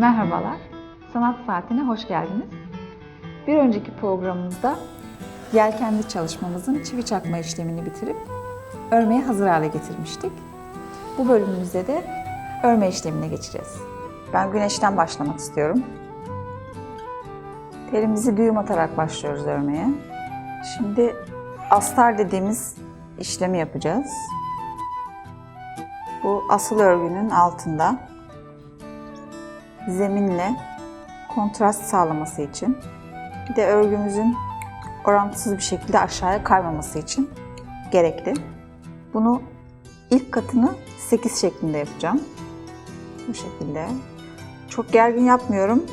Merhabalar, Sanat Saati'ne hoş geldiniz. Bir önceki programımızda yelkenli çalışmamızın çivi çakma işlemini bitirip örmeye hazır hale getirmiştik. Bu bölümümüzde de örme işlemine geçeceğiz. Ben güneşten başlamak istiyorum. Telimizi düğüm atarak başlıyoruz örmeye. Şimdi astar dediğimiz işlemi yapacağız. Bu asıl örgünün altında zeminle kontrast sağlaması için bir de örgümüzün orantısız bir şekilde aşağıya kaymaması için gerekli. Bunu ilk katını 8 şeklinde yapacağım. Bu şekilde. Çok gergin yapmıyorum.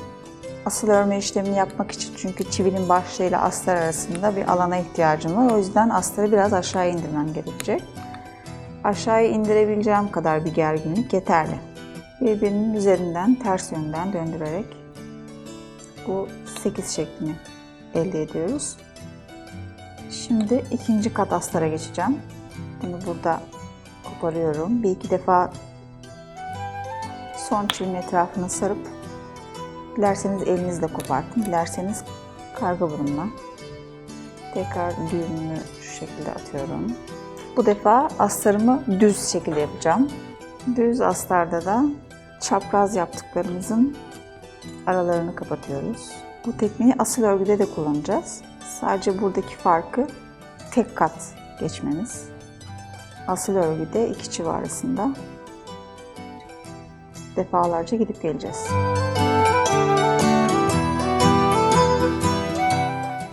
Asıl örme işlemini yapmak için çünkü çivinin başlığıyla astar arasında bir alana ihtiyacım var. O yüzden astarı biraz aşağı indirmem gerekecek. Aşağıya indirebileceğim kadar bir gerginlik yeterli. Birbirinin üzerinden ters yönden döndürerek bu 8 şeklini elde ediyoruz. Şimdi ikinci kat astara geçeceğim. Bunu burada koparıyorum. Bir iki defa son çivinin etrafını sarıp dilerseniz elinizle kopartın, dilerseniz karga burunla. Tekrar düğümünü şu şekilde atıyorum. Bu defa astarımı düz şekilde yapacağım. Düz astarda da çapraz yaptıklarımızın aralarını kapatıyoruz. Bu tekniği asıl örgüde de kullanacağız. Sadece buradaki farkı tek kat geçmemiz. Asıl örgüde iki çivi arasında defalarca gidip geleceğiz.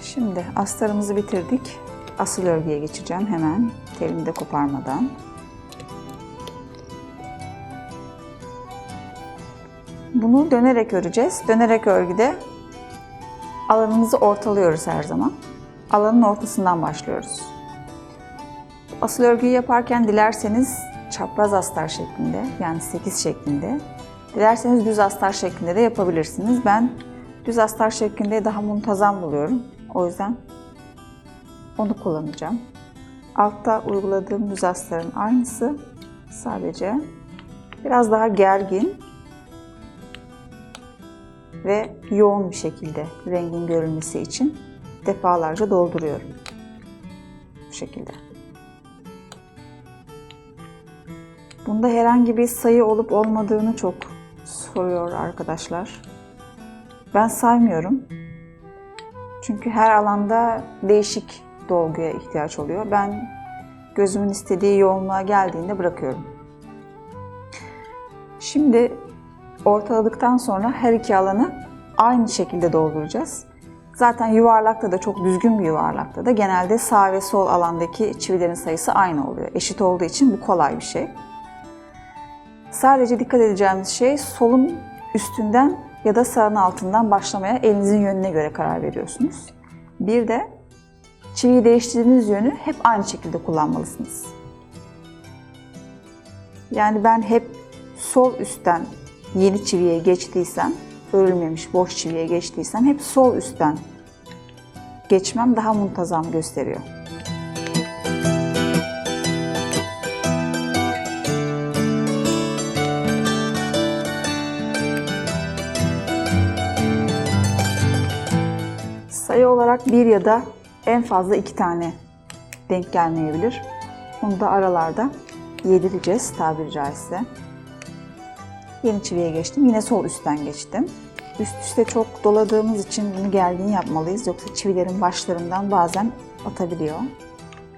Şimdi astarımızı bitirdik. Asıl örgüye geçeceğim hemen telimi de koparmadan. Bunu dönerek öreceğiz. Dönerek örgüde alanımızı ortalıyoruz her zaman. Alanın ortasından başlıyoruz. Asıl örgüyü yaparken dilerseniz çapraz astar şeklinde yani 8 şeklinde, dilerseniz düz astar şeklinde de yapabilirsiniz. Ben düz astar şeklinde daha muntazam buluyorum. O yüzden onu kullanacağım. Altta uyguladığım düz astarın aynısı. Sadece biraz daha gergin ve yoğun bir şekilde rengin görünmesi için defalarca dolduruyorum. Bu şekilde. Bunda herhangi bir sayı olup olmadığını çok soruyor arkadaşlar. Ben saymıyorum. Çünkü her alanda değişik dolguya ihtiyaç oluyor. Ben gözümün istediği yoğunluğa geldiğinde bırakıyorum. Şimdi ortaladıktan sonra her iki alanı aynı şekilde dolduracağız. Zaten yuvarlakta da çok düzgün bir yuvarlakta da genelde sağ ve sol alandaki çivilerin sayısı aynı oluyor. Eşit olduğu için bu kolay bir şey. Sadece dikkat edeceğimiz şey solun üstünden ya da sağın altından başlamaya elinizin yönüne göre karar veriyorsunuz. Bir de çiviyi değiştirdiğiniz yönü hep aynı şekilde kullanmalısınız. Yani ben hep sol üstten yeni çiviye geçtiysem, örülmemiş boş çiviye geçtiysem hep sol üstten geçmem daha muntazam gösteriyor. Sayı olarak bir ya da en fazla iki tane denk gelmeyebilir. Bunu da aralarda yedireceğiz tabiri caizse. Yeni çiviye geçtim. Yine sol üstten geçtim. Üst üste çok doladığımız için bunu gergin yapmalıyız. Yoksa çivilerin başlarından bazen atabiliyor.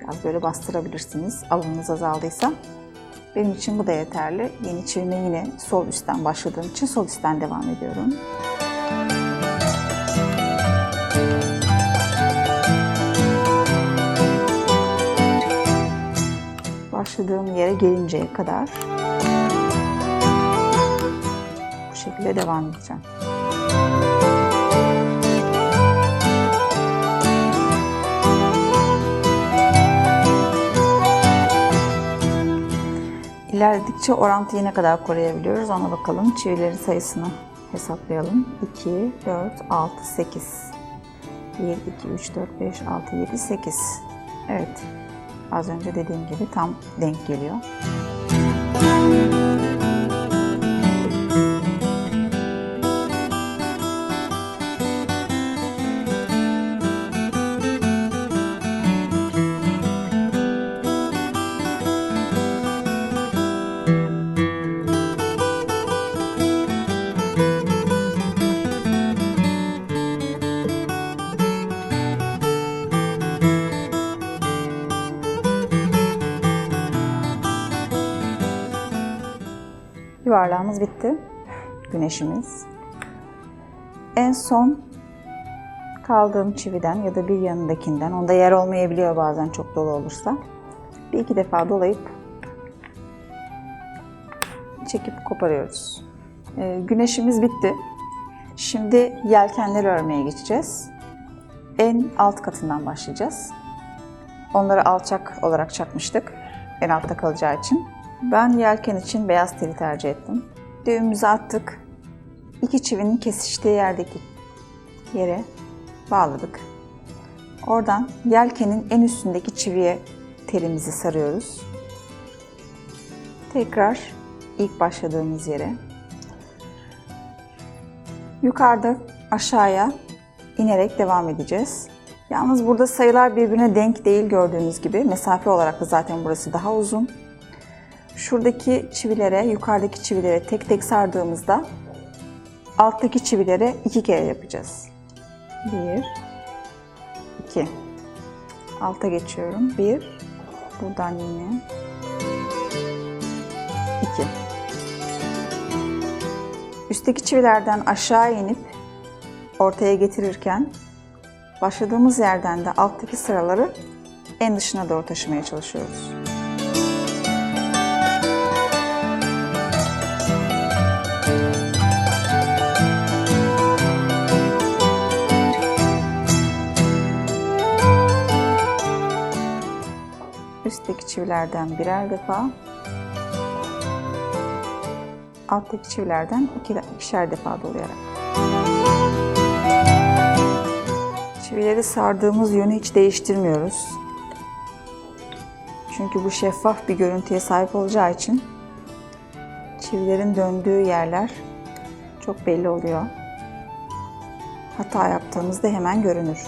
Biraz böyle bastırabilirsiniz alanınız azaldıysa. Benim için bu da yeterli. Yeni çivime yine sol üstten başladığım için sol üstten devam ediyorum. Başladığım yere gelinceye kadar şekilde devam edeceğim. İlerledikçe orantıyı ne kadar koruyabiliyoruz ona bakalım. Çivilerin sayısını hesaplayalım. 2, 4, 6, 8. 1, 2, 3, 4, 5, 6, 7, 8. Evet. Az önce dediğim gibi tam denk geliyor. Yuvarlağımız bitti. Güneşimiz. En son kaldığım çividen ya da bir yanındakinden, onda yer olmayabiliyor bazen çok dolu olursa. Bir iki defa dolayıp çekip koparıyoruz. Ee, güneşimiz bitti. Şimdi yelkenleri örmeye geçeceğiz. En alt katından başlayacağız. Onları alçak olarak çakmıştık. En altta kalacağı için. Ben yelken için beyaz teli tercih ettim. Düğümümüzü attık. İki çivinin kesiştiği yerdeki yere bağladık. Oradan yelkenin en üstündeki çiviye telimizi sarıyoruz. Tekrar ilk başladığımız yere. Yukarıda aşağıya inerek devam edeceğiz. Yalnız burada sayılar birbirine denk değil gördüğünüz gibi. Mesafe olarak da zaten burası daha uzun. Şuradaki çivilere, yukarıdaki çivilere tek tek sardığımızda alttaki çivilere iki kere yapacağız. Bir, iki. Alta geçiyorum. Bir, buradan yine iki. Üstteki çivilerden aşağı inip ortaya getirirken başladığımız yerden de alttaki sıraları en dışına doğru taşımaya çalışıyoruz. Üstteki çivilerden birer defa, alttaki çivilerden iki, ikişer defa dolayarak. Çivileri sardığımız yönü hiç değiştirmiyoruz. Çünkü bu şeffaf bir görüntüye sahip olacağı için çivilerin döndüğü yerler çok belli oluyor. Hata yaptığımızda hemen görünür.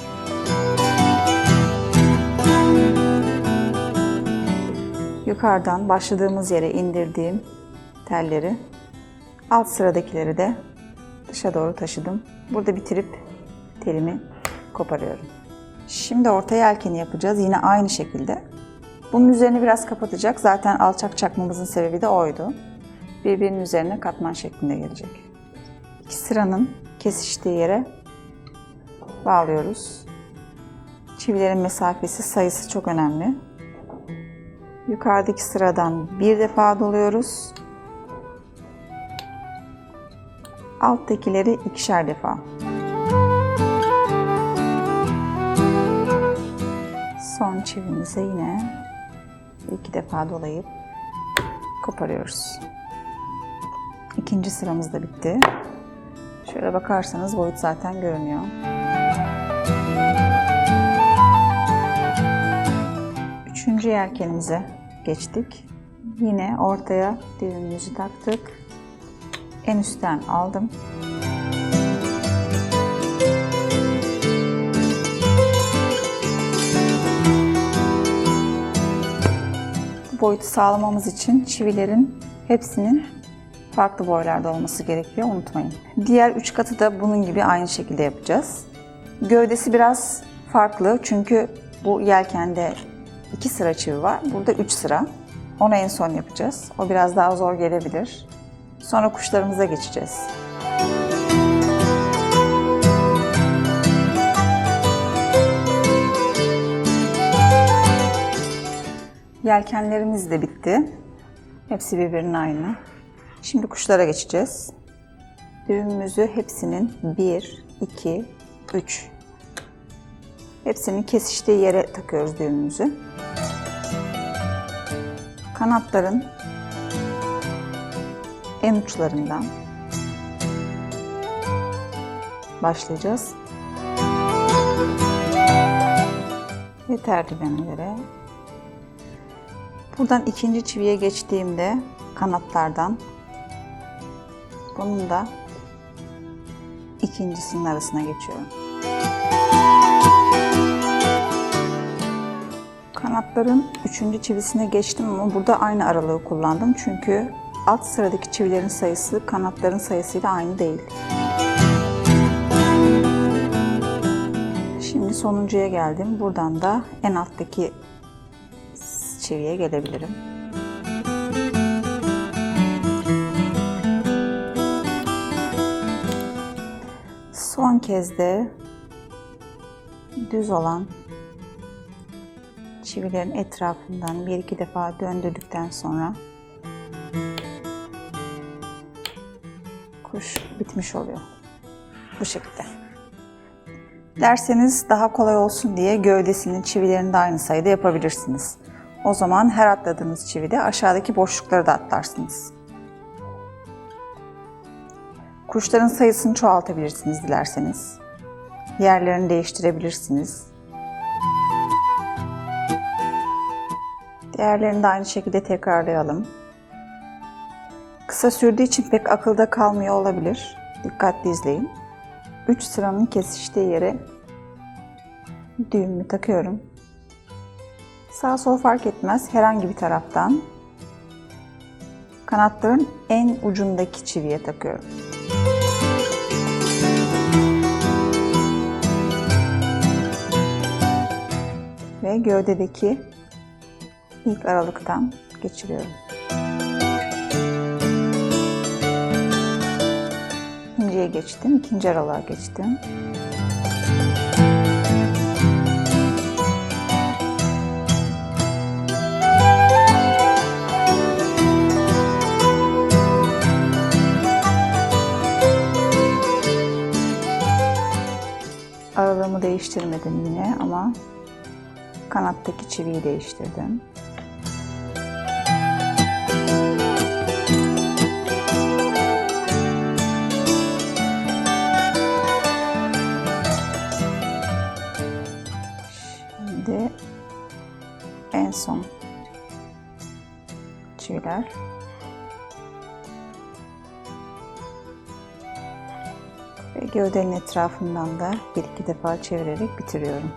Yukarıdan başladığımız yere indirdiğim telleri alt sıradakileri de dışa doğru taşıdım. Burada bitirip telimi koparıyorum. Şimdi orta yelkeni yapacağız. Yine aynı şekilde. Bunun üzerini biraz kapatacak. Zaten alçak çakmamızın sebebi de oydu. Birbirinin üzerine katman şeklinde gelecek. İki sıranın kesiştiği yere bağlıyoruz. Çivilerin mesafesi sayısı çok önemli. Yukarıdaki sıradan bir defa doluyoruz. Alttakileri ikişer defa. Son çivimize yine iki defa dolayıp koparıyoruz. İkinci sıramız da bitti. Şöyle bakarsanız boyut zaten görünüyor. Üçüncü yelkenimize geçtik. Yine ortaya düğümümüzü taktık. En üstten aldım. Bu boyutu sağlamamız için çivilerin hepsinin farklı boylarda olması gerekiyor unutmayın. Diğer üç katı da bunun gibi aynı şekilde yapacağız. Gövdesi biraz farklı çünkü bu yelkende iki sıra çivi var. Burada üç sıra. Onu en son yapacağız. O biraz daha zor gelebilir. Sonra kuşlarımıza geçeceğiz. Yelkenlerimiz de bitti. Hepsi birbirinin aynı. Şimdi kuşlara geçeceğiz. Düğümümüzü hepsinin 1, 2, 3. Hepsinin kesiştiği yere takıyoruz düğümümüzü. Kanatların en uçlarından başlayacağız. Yeterli bana göre. Buradan ikinci çiviye geçtiğimde kanatlardan bunun da ikincisinin arasına geçiyorum. Yaprakların üçüncü çivisine geçtim ama burada aynı aralığı kullandım. Çünkü alt sıradaki çivilerin sayısı kanatların sayısıyla aynı değil. Şimdi sonuncuya geldim. Buradan da en alttaki çiviye gelebilirim. Son kez de düz olan çivilerin etrafından bir iki defa döndürdükten sonra kuş bitmiş oluyor. Bu şekilde. Derseniz daha kolay olsun diye gövdesinin çivilerini de aynı sayıda yapabilirsiniz. O zaman her atladığınız çivide aşağıdaki boşlukları da atlarsınız. Kuşların sayısını çoğaltabilirsiniz dilerseniz. Yerlerini değiştirebilirsiniz. Diğerlerini de aynı şekilde tekrarlayalım. Kısa sürdüğü için pek akılda kalmıyor olabilir. Dikkatli izleyin. 3 sıranın kesiştiği yere düğümü takıyorum. Sağ sol fark etmez herhangi bir taraftan kanatların en ucundaki çiviye takıyorum. Ve gövdedeki ilk aralıktan geçiriyorum. İkinciye geçtim, ikinci aralığa geçtim. Aralığımı değiştirmedim yine ama kanattaki çiviyi değiştirdim. Çiviler. Ve gövdenin etrafından da bir iki defa çevirerek bitiriyorum.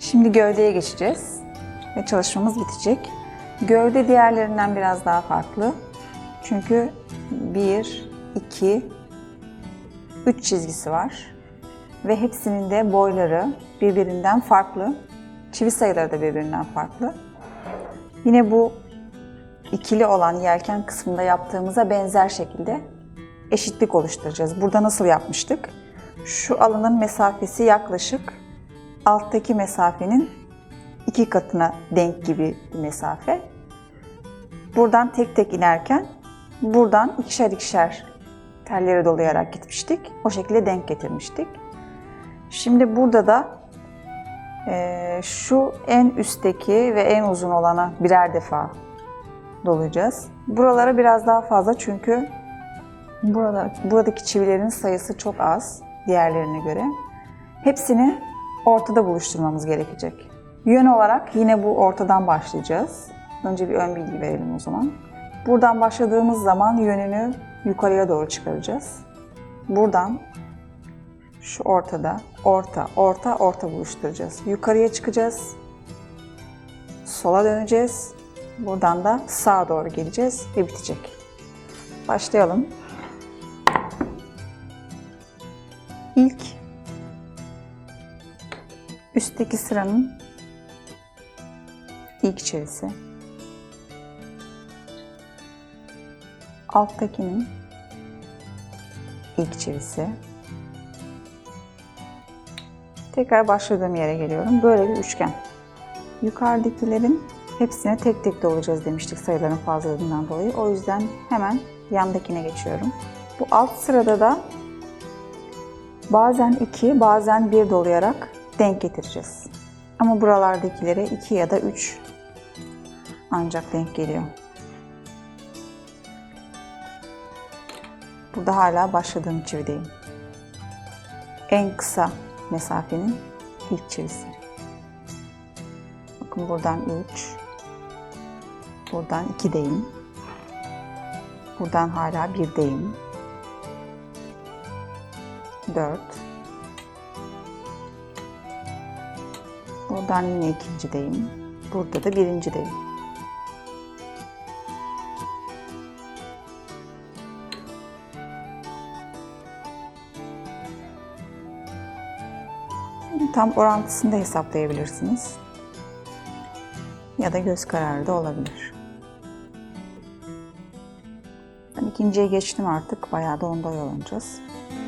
Şimdi gövdeye geçeceğiz ve çalışmamız bitecek. Gövde diğerlerinden biraz daha farklı. Çünkü 1, 2, 3 çizgisi var. Ve hepsinin de boyları birbirinden farklı. Çivi sayıları da birbirinden farklı. Yine bu ikili olan yelken kısmında yaptığımıza benzer şekilde eşitlik oluşturacağız. Burada nasıl yapmıştık? Şu alanın mesafesi yaklaşık alttaki mesafenin iki katına denk gibi bir mesafe. Buradan tek tek inerken buradan ikişer ikişer tellere dolayarak gitmiştik. O şekilde denk getirmiştik. Şimdi burada da e, şu en üstteki ve en uzun olana birer defa dolayacağız. Buralara biraz daha fazla çünkü burada, buradaki çivilerin sayısı çok az diğerlerine göre. Hepsini ortada buluşturmamız gerekecek. Yön olarak yine bu ortadan başlayacağız. Önce bir ön bilgi verelim o zaman. Buradan başladığımız zaman yönünü yukarıya doğru çıkaracağız. Buradan şu ortada, orta, orta, orta buluşturacağız. Yukarıya çıkacağız. Sola döneceğiz. Buradan da sağa doğru geleceğiz ve bitecek. Başlayalım. İlk üstteki sıranın ilk çivisi. Alttakinin ilk çivisi. Tekrar başladığım yere geliyorum. Böyle bir üçgen. Yukarıdakilerin hepsine tek tek dolacağız demiştik sayıların fazlalığından dolayı. O yüzden hemen yandakine geçiyorum. Bu alt sırada da bazen 2, bazen 1 dolayarak denk getireceğiz. Ama buralardakilere 2 ya da 3 ancak denk geliyor. Burada hala başladığım çivideyim. En kısa mesafenin ilk çivisi. Bakın buradan 3, buradan 2'deyim. Buradan hala 1'deyim. 4, Buradan yine ikincideyim. Burada da birincideyim. Tam orantısını da hesaplayabilirsiniz. Ya da göz kararı da olabilir. Ben ikinciye geçtim artık. Bayağı da onda oyalanacağız. Yine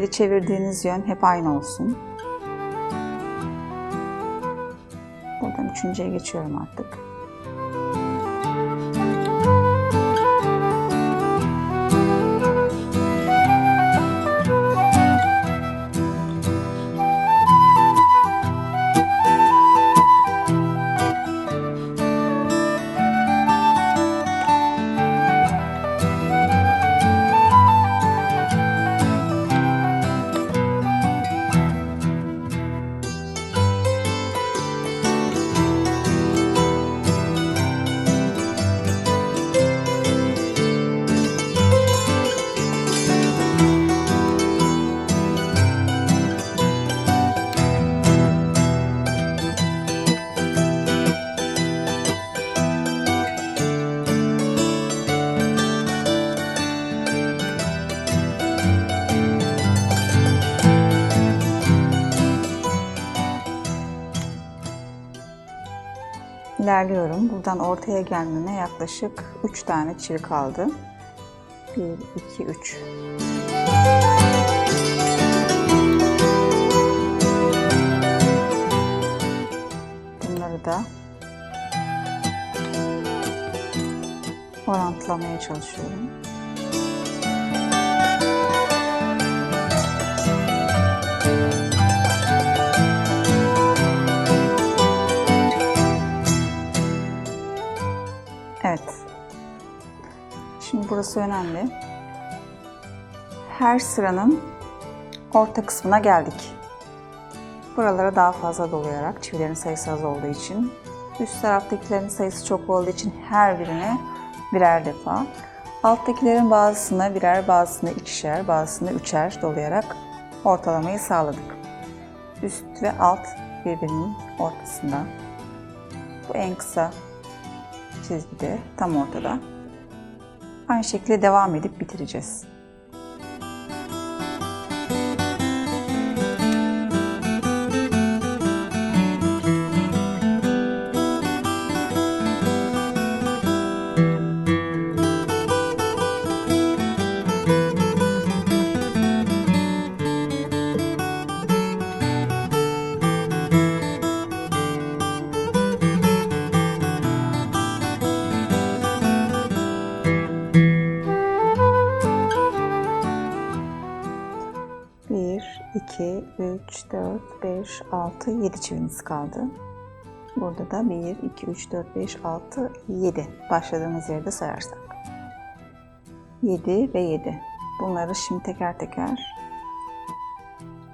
teli çevirdiğiniz yön hep aynı olsun. Buradan üçüncüye geçiyorum artık. İlerliyorum. Buradan ortaya gelmeme yaklaşık 3 tane çivi kaldı. 1, 2, 3. Bunları da orantılamaya çalışıyorum. Burası önemli. Her sıranın orta kısmına geldik. Buralara daha fazla dolayarak çivilerin sayısı az olduğu için üst taraftakilerin sayısı çok olduğu için her birine birer defa alttakilerin bazısına birer, bazısına ikişer, bazısına üçer dolayarak ortalamayı sağladık. Üst ve alt birbirinin ortasında. Bu en kısa çizgide tam ortada. Aynı şekilde devam edip bitireceğiz. 6, 7 çivimiz kaldı. Burada da 1, 2, 3, 4, 5, 6, 7 başladığımız yerde sayarsak. 7 ve 7. Bunları şimdi teker teker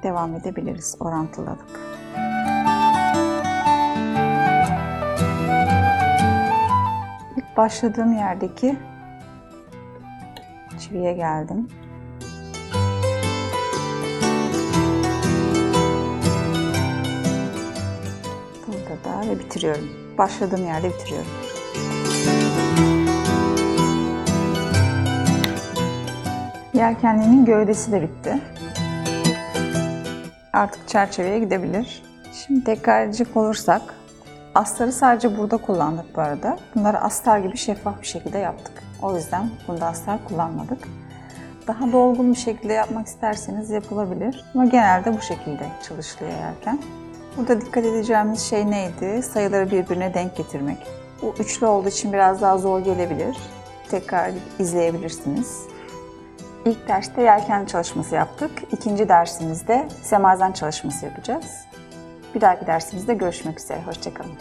devam edebiliriz. Orantıladık. İlk başladığım yerdeki çiviye geldim. Ve bitiriyorum. Başladığım yerde bitiriyorum. Yelkenliğinin gövdesi de bitti. Artık çerçeveye gidebilir. Şimdi tekrar edecek olursak, astarı sadece burada kullandık bu arada. Bunları astar gibi şeffaf bir şekilde yaptık. O yüzden bunda astar kullanmadık. Daha dolgun bir şekilde yapmak isterseniz yapılabilir. Ama genelde bu şekilde çalışılıyor yelken. Burada dikkat edeceğimiz şey neydi? Sayıları birbirine denk getirmek. Bu üçlü olduğu için biraz daha zor gelebilir. Tekrar izleyebilirsiniz. İlk derste yelken çalışması yaptık. İkinci dersimizde semazen çalışması yapacağız. Bir dahaki dersimizde görüşmek üzere. Hoşçakalın.